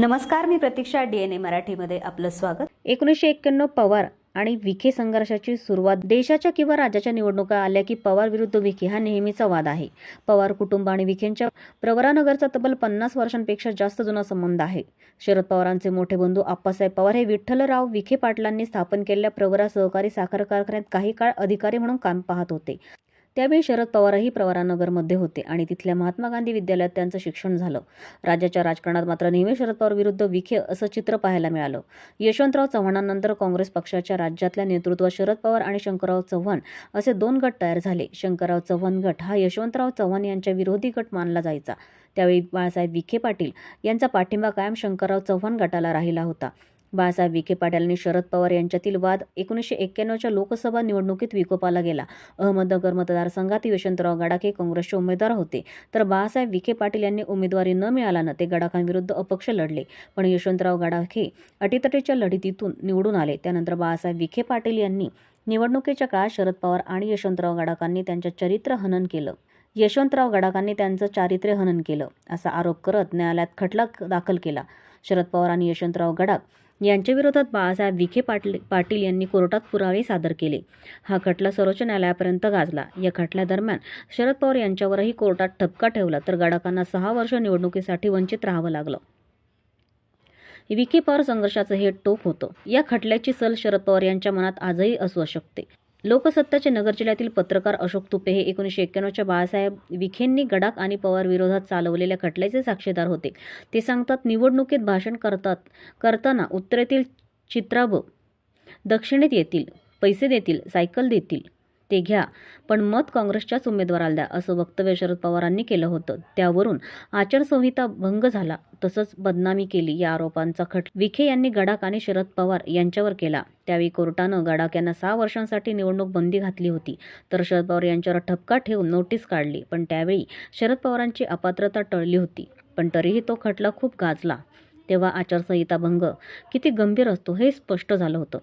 नमस्कार मी प्रतीक्षा D N A मराठीमध्ये आपलं स्वागत. एकोणीसशे एक्क्याण्णव पवार आणि विखे संघर्षाची सुरुवात. देशाच्या किंवा राज्याच्या निवडणुका आल्या की पवार विरुद्ध विखे हा नेहमीचा वाद आहे. पवार कुटुंब आणि विखेंच्या प्रवरानगरचा तब्बल पन्नास वर्षांपेक्षा जास्त जुना संबंध आहे. शरद पवारांचे मोठे बंधू आप्पासाहेब पवार हे विठ्ठलराव विखे पाटलांनी स्थापन केलेल्या प्रवरा सहकारी साखर कारखान्यात काही काळ अधिकारी म्हणून काम पाहत होते. त्यावेळी शरद पवारही प्रवरानगरमध्ये होते आणि तिथल्या महात्मा गांधी विद्यालयात त्यांचं शिक्षण झालं. राज्याच्या राजकारणात मात्र नेहमी शरद पवार विरुद्ध विखे असं चित्र पाहायला मिळालं. यशवंतराव चव्हाणांनंतर काँग्रेस पक्षाच्या राज्यातल्या नेतृत्वात शरद पवार आणि शंकरराव चव्हाण असे दोन गट तयार झाले. शंकरराव चव्हाण गट हा यशवंतराव चव्हाण यांच्या विरोधी गट मानला जायचा. त्यावेळी बाळासाहेब विखे पाटील यांचा पाठिंबा कायम शंकरराव चव्हाण गटाला राहिला होता. बाळासाहेब विखे पाटील आणि शरद पवार यांच्यातील वाद एकोणीसशे एक्क्याण्णवच्या लोकसभा निवडणुकीत विकोपाला गेला. अहमदनगर मतदारसंघात यशवंतराव गडाखे काँग्रेसचे उमेदवार होते. तर बाळासाहेब विखे पाटील यांनी उमेदवारी न मिळाल्यानं ते गडाखांविरुद्ध अपक्ष लढले. पण यशवंतराव गडाखे अटीतटीच्या लढतीतून निवडून आले. त्यानंतर बाळासाहेब विखे पाटील यांनी निवडणुकीच्या काळात शरद पवार आणि यशवंतराव गडाखांनी त्यांच्या चरित्र हनन केलं. यशवंतराव गडाखांनी त्यांचं चारित्र्य हनन केलं असा आरोप करत न्यायालयात खटला दाखल केला. शरद पवार आणि यशवंतराव गडाख यांच्याविरोधात बाळासाहेब विखे पाटील पाटील यांनी कोर्टात पुरावे सादर केले. हा खटला सर्वोच्च न्यायालयापर्यंत गाजला. या खटल्यादरम्यान शरद पवार यांच्यावरही कोर्टात ठपका ठेवला तर गडाखांना सहा वर्ष निवडणुकीसाठी वंचित राहावं लागलं. विखे पवार संघर्षाचं हे टोक होतं. या खटल्याची सल शरद पवार यांच्या मनात आजही असू शकते लोकसत्ताचे नगर जिल्ह्यातील पत्रकार अशोक तुपे हे एकोणीसशे एक्क्याण्णवच्या बाळासाहेब विखेंनी गडाख आणि पवार विरोधात चालवलेल्या खटल्याचे साक्षीदार होते. ते सांगतात निवडणुकीत भाषण करतात करताना उत्तरेतील चित्राब दक्षिणेत येतील पैसे देतील सायकल देतील ते घ्या. पण मत काँग्रेसच्याच उमेदवाराला द्या असं वक्तव्य शरद पवारांनी केलं होतं. त्यावरून आचारसंहिता भंग झाला. तसंच बदनामी केली या आरोपांचा खट. विखे यांनी गडाख आणि शरद पवार यांच्यावर केला. त्यावेळी कोर्टानं गडाख यांना सहा वर्षांसाठी निवडणूक बंदी घातली होती. तर शरद पवार यांच्यावर ठपका ठेवून नोटीस काढली. पण त्यावेळी शरद पवारांची अपात्रता टळली होती. पण तरीही तो खटला खूप गाजला. तेव्हा आचारसंहिता भंग किती गंभीर असतो हे स्पष्ट झालं होतं.